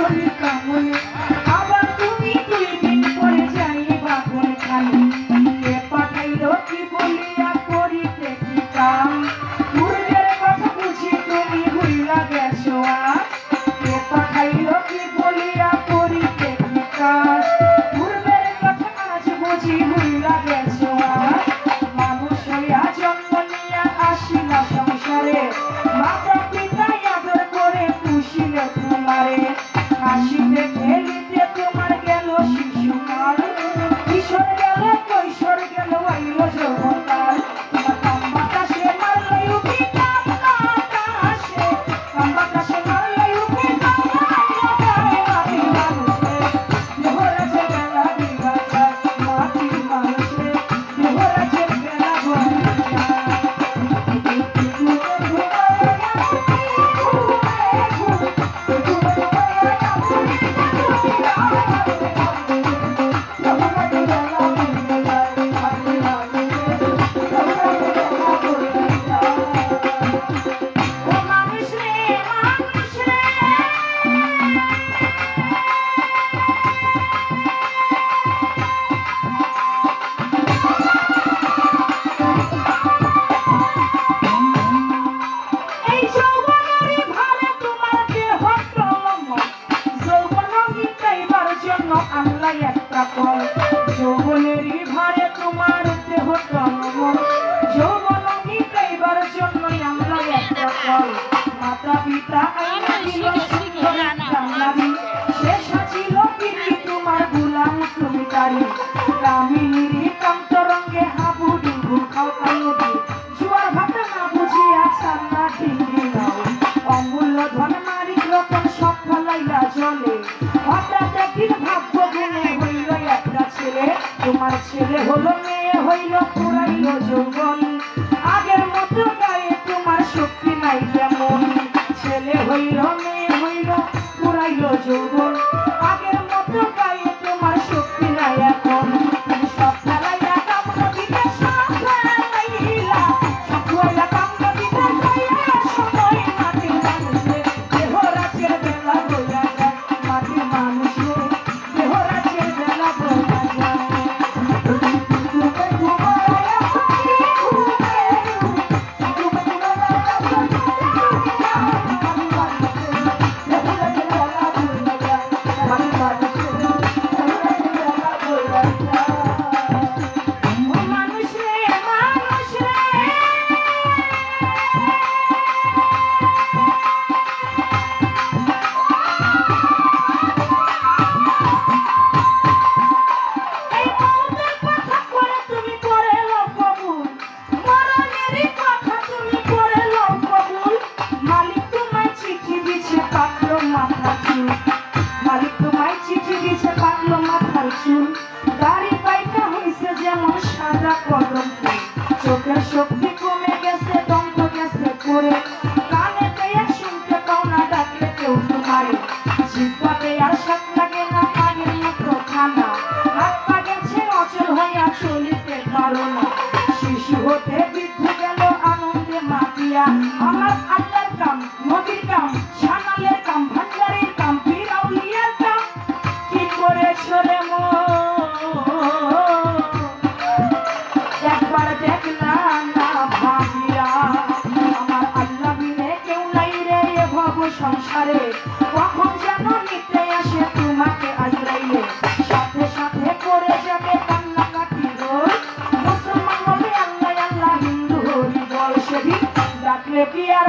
Thank you. যৌবনেরই ভারে তোমার দেহটা মন যৌবন মিটাইবার জন্যই আমরা একটা মাতা পিতা আইনা হলো মেয়ে হইল পুরাইল যৌবন। আগের মতো গায়ে তোমার শক্তি নাই কেমন ছেলে হইল, মেয়ে হইল, পুরাইল যৌবন। চুল মালিক তোমায় চিঠি দিছে পাতলো মাথার চুল। দাড়ি পাইটা হইছে যেমন সাদা কদম চোখের শক্তি কমে গেছে, দন্ত গেছে পড়ে। কানে পেয়ে শুনতে পাও না ডাকলে কেউ তোমারে আর সাত লাগে না আগের মতো খানা। হাত পা গেছে, অচল হইয়া চলিতে পারো না। শিশু হতে বৃদ্ধ গেল, আনন্দে মাতিয়া। আমার আল্লাহর কাম নদীর কাম সংসারে, কখন যেন নিতে আসে তোমাকে আজরাইলে সাথে সাথে করে যাবে কান্না কাটি রোল মুসলমান বলে আল্লাহ আল্লাহ হিন্দু হরি বল, সেদিন ডাকলে কি আর